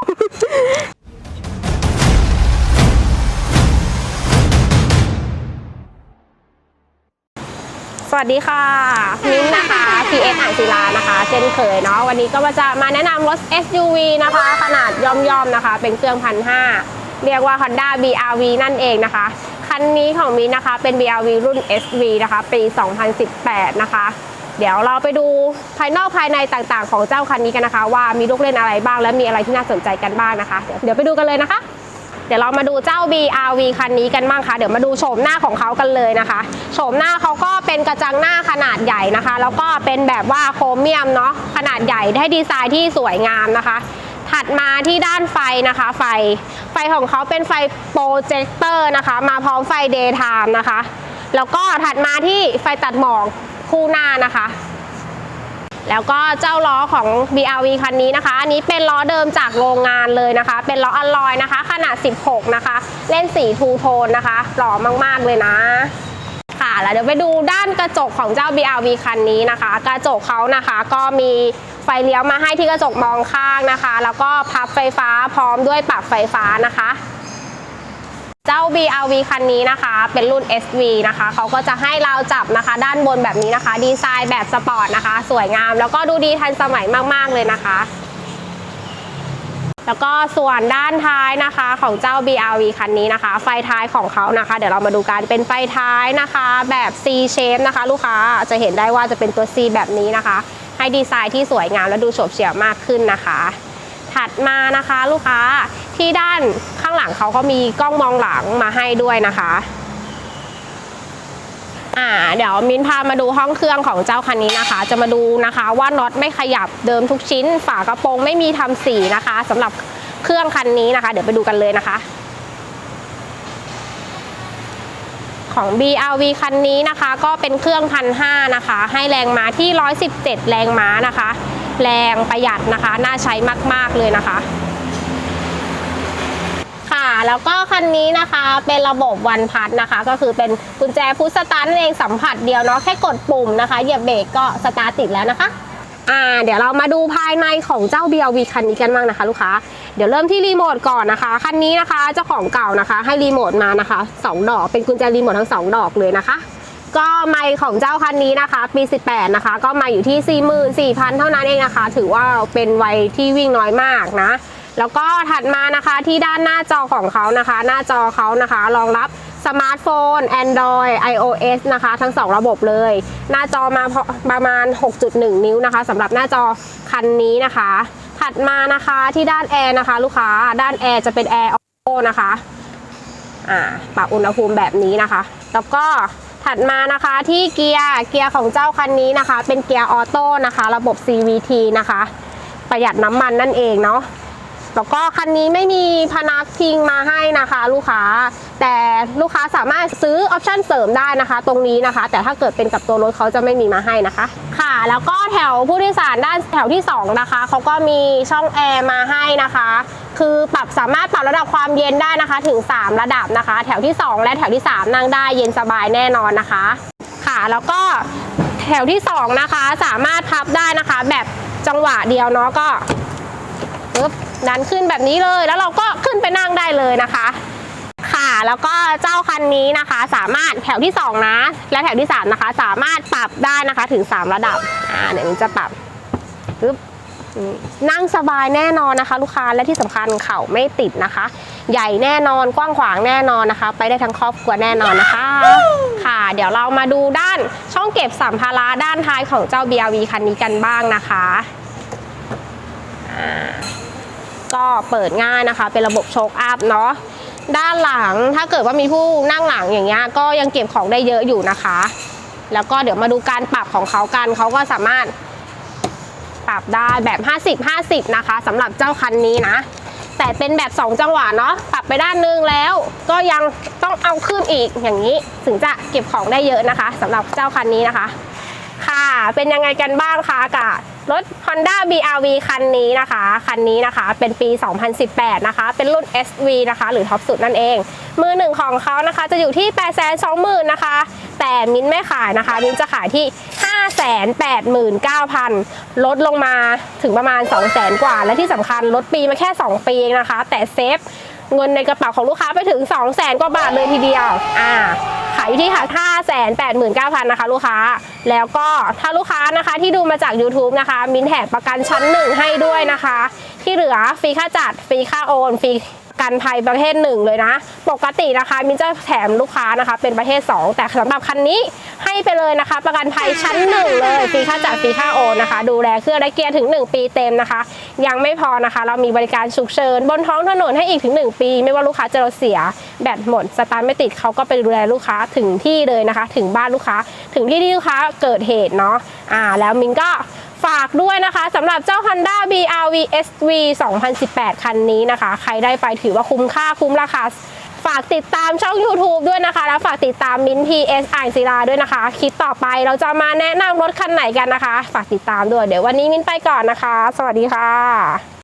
สวัสดีค่ะมิ้นท์นะคะ PS อ่างศิลานะคะ เช่นเคยเนาะวันนี้ก็มาจะมาแนะนำรถ SUV นะคะ ขนาดย่อมๆนะคะ เป็นเครื่องพันห้าเรียกว่า Honda BRV นั่นเองนะคะ คันนี้ของมิ้นท์นะคะเป็น BRV รุ่น SV นะคะ ปี 2018 นะคะ เดี๋ยวเราไปดูภายนอกภายในต่างๆ ของเจ้าคันนี้กันนะคะ ว่ามีลูกเล่นอะไรบ้างและมีอะไรที่น่าสนใจกันบ้างนะคะ เดี๋ยวไปดูกันเลยนะคะ เดี๋ยวเรามาดูเจ้า BRV คันนี้กันบ้างค่ะ เดี๋ยวมาดูโฉมหน้าของเขากันเลยนะคะโฉมหน้าเขาก็เป็นกระจังหน้าขนาดใหญ่นะคะ แล้วก็เป็นแบบว่าโครเมียมเนาะขนาดใหญ่ได้ดีไซน์ที่สวยงามนะคะถัดมาที่ด้านไฟนะคะ ไฟ ไฟของเขาเป็นไฟโปรเจคเตอร์นะคะ มาพร้อมไฟเดย์ไทม์นะคะ แล้วก็ถัดมาที่ไฟตัดหมอก คู่หน้านะคะ แล้วก็เจ้าล้อของ BRV คันนี้นะคะ อันนี้เป็นล้อเดิมจากโรงงานเลยนะคะ เป็นล้ออลลอยนะคะ ขนาด 16 นะคะ เล่นสีทูโทนนะคะหล่อมากๆเลยนะค่ะแล้วเดี๋ยวไปดูด้านกระจกของเจ้า BRV คันนี้นะคะ กระจกเขานะคะก็มีไฟเลี้ยวมาให้ที่กระจกมองข้างนะคะ แล้วก็พับไฟฟ้าพร้อมด้วยปรับไฟฟ้านะคะ เจ้า BRV คันนี้นะคะ เป็นรุ่น SV นะคะเขาก็จะให้เราจับนะคะ ด้านบนแบบนี้นะคะ ดีไซน์แบบสปอร์ตนะคะ สวยงาม แล้วก็ดูดีทันสมัยมาก ๆ เลยนะคะ แล้วก็ส่วนด้านท้ายนะคะ ของเจ้า BRV คันนี้นะคะ ไฟท้ายของเขานะคะ เดี๋ยวเรามาดูกันเป็นไฟท้ายนะคะ แบบ C shape นะคะ ลูกค้าจะเห็นได้ว่าจะเป็นตัว C แบบนี้นะคะ ให้ดีไซน์ที่สวยงามและดูโฉบเฉี่ยวมากขึ้นนะคะ ถัดมานะคะลูกค้าที่ด้านข้างหลังเขาก็มีกล้องมองหลังมาให้ด้วยนะคะอ่าเดี๋ยวมิ้นพามาดูห้องเครื่องของเจ้าคันนี้นะคะ จะมาดูนะคะว่าน็อตไม่ขยับเดิมทุกชิ้น ฝากระโปรงไม่มีทำสีนะคะสำหรับเครื่องคันนี้นะคะ เดี๋ยวไปดูกันเลยนะคะ ของ BRV คันนี้นะคะ ก็เป็นเครื่องพันห้านะคะ ให้แรงม้าที่ 117 แรงม้านะคะ แรงประหยัดนะคะ น่าใช้มาก ๆ เลยนะคะ ค่ะแล้วก็คันนี้นะคะเป็นระบบวันพัดนะคะ ก็คือเป็นกุญแจพุชสตาร์ทนั่นเองสัมผัสเดียวเนาะแค่กดปุ่มนะคะเหยียบเบรกก็สตาร์ทติดแล้วนะคะอ่าเดี๋ยวเรามาดูภายในของเจ้า BRV คันนี้กันบ้างนะคะ ลูกค้า เดี๋ยวเริ่มที่รีโมทก่อนนะคะ คันนี้นะคะเจ้าของเก่านะคะ ให้รีโมทมานะคะสองดอกเป็นกุญแจรีโมททั้งสองดอกเลยนะคะ ก็ไมค์ของเจ้าคันนี้นะคะปี 18 นะคะ ก็มาอยู่ที่ 44,000 เท่านั้นเองนะคะ ถือว่าเป็นวัยที่วิ่งน้อยมากนะ แล้วก็ถัดมานะคะที่ด้านหน้าจอของเขานะคะ หน้าจอเขานะคะรองรับสมาร์ทโฟน Android iOS นะคะ ทั้ง 2 ระบบเลย หน้าจอมาประมาณ 6.1 นิ้วนะคะสำหรับหน้าจอคันนี้นะคะ ถัดมานะคะที่ด้านแอร์นะคะ ลูกค้าด้านแอร์จะเป็นแอร์ออโต้นะคะ อ่าปรับอุณหภูมิแบบนี้นะคะ แล้วก็ ถัดมานะคะที่เกียร์เกียร์ของเจ้าคันนี้นะคะ เป็นเกียร์ออโต้นะคะ ระบบ CVT นะคะ ประหยัดน้ำมันนั่นเองเนาะ แล้วก็คันนี้ไม่มีพนักพิงมาให้นะคะ ลูกค้า แต่ลูกค้าสามารถซื้อออปชั่นเสริมได้นะคะ ตรงนี้นะคะ แต่ถ้าเกิดเป็นกับตัวรถเขาจะไม่มีมาให้นะคะ ค่ะ แล้วก็แถวผู้โดยสารด้านแถวที่สองนะคะเขาก็มีช่องแอร์มาให้นะคะ คือปรับสามารถปรับระดับความเย็นได้นะคะ ถึง 3 ระดับนะคะ แถวที่ 2 และแถวที่ 3 นั่งได้เย็นสบายแน่นอนนะคะ ค่ะแล้วก็แถวที่ 2 นะคะ สามารถพับได้นะคะ แบบจังหวะเดียวเนาะก็ปึ๊บ ดันขึ้นแบบนี้เลย แล้วเราก็ขึ้นไปนั่งได้เลยนะคะ ค่ะ แล้วก็เจ้าคันนี้นะคะ สามารถแถวที่ 2 นะ และแถวที่ 3 นะคะ สามารถปรับได้นะคะถึง 3 ระดับ อ่าเดี๋ยวนี้จะปรับปึ๊บนั่งสบายแน่นอนนะคะ ลูกค้าและที่สำคัญเข่าไม่ติดนะคะ ใหญ่แน่นอนกว้างขวางแน่นอนนะคะ ไปได้ทั้งครอบครัวแน่นอนนะคะ ค่ะ เดี๋ยวเรามาดูด้านช่องเก็บสัมภาระด้านท้ายของเจ้า BRV คันนี้กันบ้างนะคะอ่า ก็เปิดง่ายนะคะ เป็นระบบโชคอัพเนาะด้านหลังถ้าเกิดว่ามีผู้นั่งหลังอย่างเงี้ยก็ยังเก็บของได้เยอะอยู่นะคะ แล้วก็เดี๋ยวมาดูการปรับของเขากันเขาก็สามารถปรับได้แบบ 50 50 นะคะสำหรับเจ้าคันนี้นะ แต่เป็นแบบ 2 จังหวะเนาะปรับไปด้านนึงแล้ว ก็ยังต้องเอาขึ้นอีกอย่างนี้ถึงจะเก็บของได้เยอะนะคะสำหรับเจ้าคันนี้นะคะ ค่ะเป็นยังไงกันบ้างคะกับ รถ Honda BRV คันนี้นะคะ คันนี้นะคะเป็นปี 2018 นะคะ เป็นรุ่น SV นะคะ หรือท็อปสุดนั่นเอง มือหนึ่งของเขานะคะจะอยู่ที่ 820,000 นะคะ แต่มิ้นไม่ขายนะคะ มิ้นจะขายที่ 589,000 ลดลงมาถึงประมาณ 200,000 กว่า และที่สำคัญลดปีมาแค่ 2 ปีเองนะคะ แต่เซฟเงินในกระเป๋าของลูกค้าไปถึง 200,000 กว่าบาทเลยทีเดียว อ่า ขายอยู่ที่ค่ะ589,000นะคะลูกค้า แล้วก็ถ้าลูกค้านะคะที่ดูมาจาก YouTube นะคะ มินแถมประกันชั้นหนึ่งให้ด้วยนะคะ ที่เหลือฟรีค่าจัดฟรีค่าโอนฟรี กันภัยประเภทหนึ่งเลยนะ ปกตินะคะมินจะแถมลูกค้านะคะ เป็นประเภท 2 แต่สำหรับคันนี้ให้ไปเลยนะคะ ประกันภัยชั้นหนึ่งเลยฟรีค่าจัดฟรีค่าโอนนะคะ ดูแลเครื่องและเกียร์ถึง 1 ปีเต็มนะคะ ยังไม่พอนะคะ เรามีบริการฉุกเฉินบนท้องถนนให้อีกถึง 1 ปี ไม่ว่าลูกค้าจะเราเสีย แบตหมดสตาร์ทไม่ติดเขาก็ไปดูแลลูกค้าถึงที่เลยนะคะ ถึงบ้านลูกค้าถึงที่ที่ลูกค้าเกิดเหตุเนาะอ่าแล้วมินก็ ฝากด้วยนะคะสำหรับเจ้า Honda BRV SV 2018 คันนี้นะคะ ใครได้ไปถือว่าคุ้มค่าคุ้มราคาฝากติดตามช่อง YouTube ด้วยนะคะ แล้วฝากติดตามมินพีเอสอ่านศิลาด้วยนะคะ คลิปต่อไปเราจะมาแนะนำรถคันไหนกันนะคะ ฝากติดตามด้วย เดี๋ยววันนี้มินไปก่อนนะคะ สวัสดีค่ะ